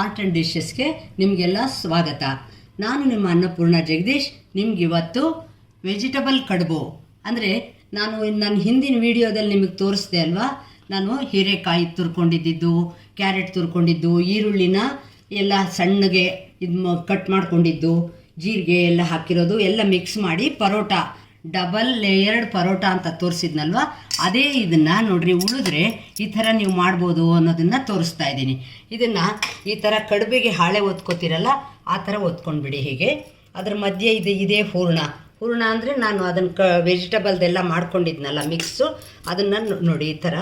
Art and ಡಿಶಸ್ಗೆ ನಿಮಗೆಲ್ಲ ಸ್ವಾಗತ. ನಾನು ನಿಮ್ಮ ಅನ್ನಪೂರ್ಣ ಜಗದೀಶ್, ನಿಮ್ಗೆ ಇವತ್ತು ವೆಜಿಟಬಲ್ ಕಡುಬು. ಅಂದರೆ ನಾನು ನನ್ನ ಹಿಂದಿನ ವಿಡಿಯೋದಲ್ಲಿ ನಿಮಗೆ ತೋರಿಸ್ದೆ ಅಲ್ವಾ? ನಾನು ಹೀರೆಕಾಯಿ ತುರ್ಕೊಂಡಿದ್ದು, ಕ್ಯಾರೆಟ್ ತುರ್ಕೊಂಡಿದ್ದು, ಈರುಳ್ಳಿನ ಎಲ್ಲ ಸಣ್ಣಗೆ ಇದು ಕಟ್ ಮಾಡ್ಕೊಂಡಿದ್ದು, ಜೀರಿಗೆ ಎಲ್ಲ ಹಾಕಿರೋದು ಎಲ್ಲ ಮಿಕ್ಸ್ ಮಾಡಿ ಪರೋಟ ಡಬಲ್ ಲೇಯರ್ಡ್ ಪರೋಟ ಅಂತ ತೋರಿಸಿದ್ನಲ್ವ? ಅದೇ ಇದನ್ನು ನೋಡ್ರಿ, ಉಳಿದ್ರೆ ಈ ಥರ ನೀವು ಮಾಡ್ಬೋದು ಅನ್ನೋದನ್ನು ತೋರಿಸ್ತಾ ಇದ್ದೀನಿ. ಇದನ್ನು ಈ ಥರ ಕಡುಬಿಗೆ ಹಾಳೆ ಒತ್ಕೋತಿರಲ್ಲ, ಆ ಥರ ಒತ್ಕೊಂಡ್ಬಿಡಿ ಹೀಗೆ. ಅದ್ರ ಮಧ್ಯೆ ಇದು, ಇದೇ ಹೂರ್ಣ. ಹೂರ್ಣ ಅಂದರೆ ನಾನು ಅದನ್ನು ಕ, ವೆಜಿಟಬಲ್ದೆಲ್ಲ ಮಾಡ್ಕೊಂಡಿದ್ನಲ್ಲ ಮಿಕ್ಸು, ಅದನ್ನು ನೋಡಿ ಈ ಥರ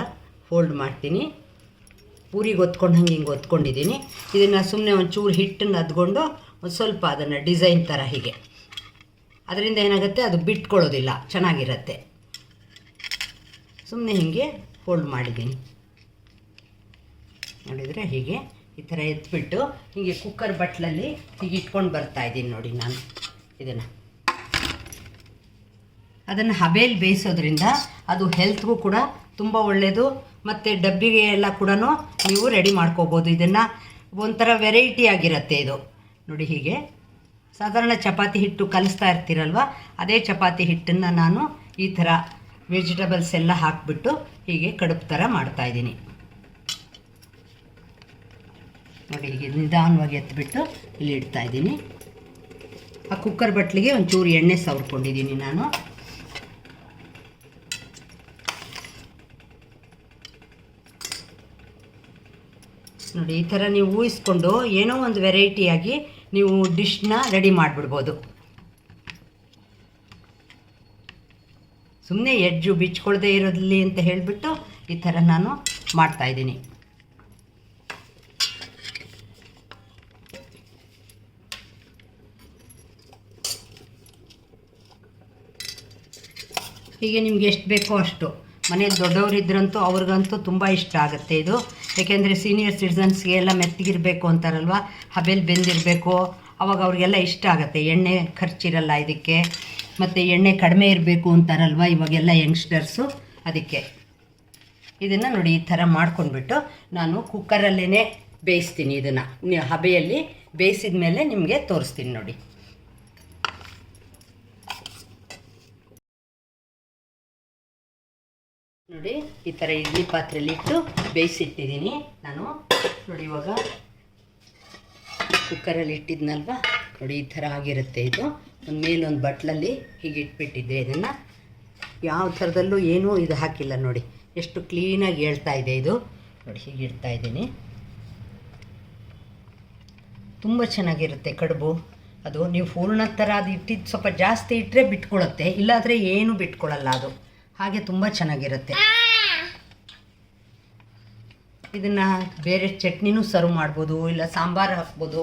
ಫೋಲ್ಡ್ ಮಾಡ್ತೀನಿ. ಪೂರಿಗೆ ಒತ್ಕೊಂಡು ಹಂಗೆ ಹಿಂಗೆ ಒತ್ಕೊಂಡಿದ್ದೀನಿ. ಇದನ್ನು ಸುಮ್ಮನೆ ಒಂಚೂರು ಹಿಟ್ಟನ್ನು ಅದ್ಕೊಂಡು ಒಂದು ಸ್ವಲ್ಪ ಅದನ್ನು ಡಿಸೈನ್ ಥರ ಹೀಗೆ. ಅದರಿಂದ ಏನಾಗುತ್ತೆ? ಅದು ಬಿಟ್ಕೊಳ್ಳೋದಿಲ್ಲ. ಚೆನ್ನಾಗಿರುತ್ತೆ. ಸುಮ್ಮನೆ ಹೀಗೆ ಫೋಲ್ಡ್ ಮಾಡಿದ್ದೀನಿ. ನೋಡಿದರೆ ಹೀಗೆ ಈ ಥರ ಎತ್ಬಿಟ್ಟು ಹೀಗೆ ಕುಕ್ಕರ್ ಬಟ್ಲಲ್ಲಿ ಹೀಗೆ ಇಟ್ಕೊಂಡು ಬರ್ತಾ ಇದ್ದೀನಿ ನೋಡಿ ನಾನು. ಇದನ್ನು. ಅದನ್ನು ಹಬೇಲಿ ಬೇಯಿಸೋದ್ರಿಂದ ಅದು ಹೆಲ್ತ್ಗೂ ಕೂಡ ತುಂಬ ಒಳ್ಳೆಯದು ಮತ್ತು ಡಬ್ಬಿಗೆ ಎಲ್ಲ ಕೂಡ ನೀವು ರೆಡಿ ಮಾಡ್ಕೋಬೋದು. ಇದನ್ನು ಒಂಥರ ವೆರೈಟಿ ಆಗಿರುತ್ತೆ ಇದು. ನೋಡಿ ಹೀಗೆ. ಸಾಧಾರಣ ಚಪಾತಿ ಹಿಟ್ಟು ಕಲಿಸ್ತಾ ಇರ್ತೀರಲ್ವ? ಅದೇ ಚಪಾತಿ ಹಿಟ್ಟನ್ನು ನಾನು ಈ ಥರ ವೆಜಿಟೇಬಲ್ಸ್ ಎಲ್ಲ ಹಾಕಿಬಿಟ್ಟು ಹೀಗೆ ಕಡುಬು ಥರ ಮಾಡ್ತಾಯಿದ್ದೀನಿ ನೋಡಿ, ಹೀಗೆ ನಿಧಾನವಾಗಿ ಎತ್ತಿಬಿಟ್ಟು ಇಲ್ಲಿ ಇಡ್ತಾ ಇದ್ದೀನಿ. ಆ ಕುಕ್ಕರ್ ಬಟ್ಲಿಗೆ ಒಂಚೂರು ಎಣ್ಣೆ ಸವರ್ಕೊಂಡಿದ್ದೀನಿ ನಾನು. ನೋಡಿ, ಈ ಥರ ನೀವು ಊಹಿಸ್ಕೊಂಡು ಏನೋ ಒಂದು ವೆರೈಟಿಯಾಗಿ ನೀವು ಡಿಶ್ನ ರೆಡಿ ಮಾಡಿಬಿಡ್ಬೋದು. ಸುಮ್ಮನೆ ಎಡ್ಜು ಬಿಚ್ಕೊಳ್ದೇ ಇರೋದ್ಲಿ ಅಂತ ಹೇಳಿಬಿಟ್ಟು ಈ ಥರ ನಾನು ಮಾಡ್ತಾಯಿದ್ದೀನಿ ಹೀಗೆ ನಿಮ್ಗೆ ಎಷ್ಟು ಬೇಕೋ ಅಷ್ಟು. ಮನೇಲಿ ದೊಡ್ಡವರಿದ್ರಂತೂ ಅವ್ರಿಗಂತೂ ತುಂಬ ಇಷ್ಟ ಆಗುತ್ತೆ ಇದು. ಏಕೆಂದರೆ ಸೀನಿಯರ್ ಸಿಟಿಸನ್ಸ್ಗೆ ಎಲ್ಲ ಮೆತ್ತಗಿರಬೇಕು ಅಂತಾರಲ್ವ? ಹಬೆಲ್ ಬೆಂದಿರಬೇಕು. ಅವಾಗ ಅವ್ರಿಗೆಲ್ಲ ಇಷ್ಟ ಆಗುತ್ತೆ. ಎಣ್ಣೆ ಖರ್ಚಿರಲ್ಲ ಇದಕ್ಕೆ. ಮತ್ತು ಎಣ್ಣೆ ಕಡಿಮೆ ಇರಬೇಕು ಅಂತಾರಲ್ವ ಇವಾಗೆಲ್ಲ ಯಂಗ್ಸ್ಟರ್ಸು ಅದಕ್ಕೆ. ಇದನ್ನು ನೋಡಿ ಈ ಥರ ಮಾಡ್ಕೊಂಡ್ಬಿಟ್ಟು ನಾನು ಕುಕ್ಕರಲ್ಲೇ ಬೇಯಿಸ್ತೀನಿ ಇದನ್ನು. ಹಬೆಯಲ್ಲಿ ಬೇಯಿಸಿದ ಮೇಲೆ ನಿಮಗೆ ತೋರಿಸ್ತೀನಿ ನೋಡಿ. ನೋಡಿ, ಈ ಥರ ಇಡ್ಲಿ ಪಾತ್ರೆಯಲ್ಲಿ ಇಟ್ಟು ಬೇಯಿಸಿಟ್ಟಿದ್ದೀನಿ. ನಾನು ನೋಡಿ, ಇವಾಗ ಕುಕ್ಕರಲ್ಲಿ ಇಟ್ಟಿದ್ನಲ್ವ? ನೋಡಿ, ಈ ಥರ ಆಗಿರುತ್ತೆ ಇದು. ಒಂದು ಮೇಲೊಂದು ಬಟ್ಲಲ್ಲಿ ಹೀಗೆ ಇಟ್ಬಿಟ್ಟಿದ್ದೆ ಇದನ್ನು. ಯಾವ ಥರದಲ್ಲೂ ಏನೂ ಇದು ಹಾಕಿಲ್ಲ ನೋಡಿ. ಎಷ್ಟು ಕ್ಲೀನಾಗಿ ಹೇಳ್ತಾ ಇದೆ ಇದು. ನೋಡಿ, ಹೀಗೆ ಇಡ್ತಾ ಇದ್ದೀನಿ. ತುಂಬ ಚೆನ್ನಾಗಿರುತ್ತೆ ಕಡುಬು. ಅದು ನೀವು ಹೂರ್ಣದ ಥರ ಅದು ಇಟ್ಟಿದ್ದು ಸ್ವಲ್ಪ ಜಾಸ್ತಿ ಇಟ್ಟರೆ ಬಿಟ್ಕೊಳ್ಳುತ್ತೆ ಇಲ್ಲಾದರೆ ಏನೂ ಬಿಟ್ಕೊಳ್ಳಲ್ಲ ಅದು. ಹಾಗೆ ತುಂಬ ಚೆನ್ನಾಗಿರುತ್ತೆ. ಇದನ್ನು ಬೇರೆ ಚಟ್ನಿನೂ ಸರ್ವ್ ಮಾಡ್ಬೋದು, ಇಲ್ಲ ಸಾಂಬಾರು ಹಾಕ್ಬೋದು,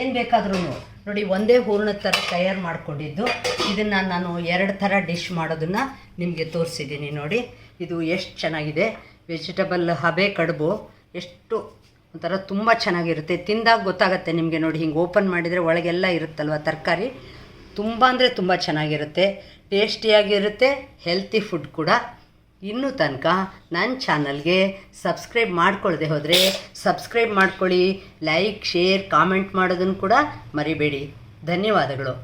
ಏನು ಬೇಕಾದ್ರೂ ನೋಡಿ, ಒಂದೇ ಹೂರ್ಣದ ಥರ ತಯಾರು ಮಾಡಿಕೊಂಡಿದ್ದು. ಇದನ್ನು ನಾನು ಎರಡು ಥರ ಡಿಶ್ ಮಾಡೋದನ್ನು ನಿಮಗೆ ತೋರಿಸಿದ್ದೀನಿ ನೋಡಿ. ಇದು ಎಷ್ಟು ಚೆನ್ನಾಗಿದೆ. ವೆಜಿಟಬಲ್ ಹಬೆ, ಕಡುಬು, ಎಷ್ಟು ಒಂಥರ ತುಂಬ ಚೆನ್ನಾಗಿರುತ್ತೆ. ತಿಂದಾಗ ಗೊತ್ತಾಗುತ್ತೆ ನಿಮಗೆ ನೋಡಿ, ಹಿಂಗೆ ಓಪನ್ ಮಾಡಿದರೆ ಒಳಗೆಲ್ಲ ಇರುತ್ತಲ್ವ ತರಕಾರಿ? ತುಂಬ ಅಂದರೆ ತುಂಬ ಚೆನ್ನಾಗಿರುತ್ತೆ. ಟೇಸ್ಟಿಯಾಗಿರುತ್ತೆ ಹೆಲ್ತಿ ಫುಡ್ ಕೂಡ. ಇನ್ನೂ ತನಕ ನನ್ನ ಚಾನಲ್ಗೆ ಸಬ್ಸ್ಕ್ರೈಬ್ ಮಾಡ್ಕೊಳ್ಳದೆ ಹೋದರೆ ಸಬ್ಸ್ಕ್ರೈಬ್ ಮಾಡ್ಕೊಳ್ಳಿ ಲೈಕ್ ಶೇರ್ ಕಾಮೆಂಟ್ ಮಾಡೋದನ್ನು ಕೂಡ ಮರಿಬೇಡಿ. ಧನ್ಯವಾದಗಳು.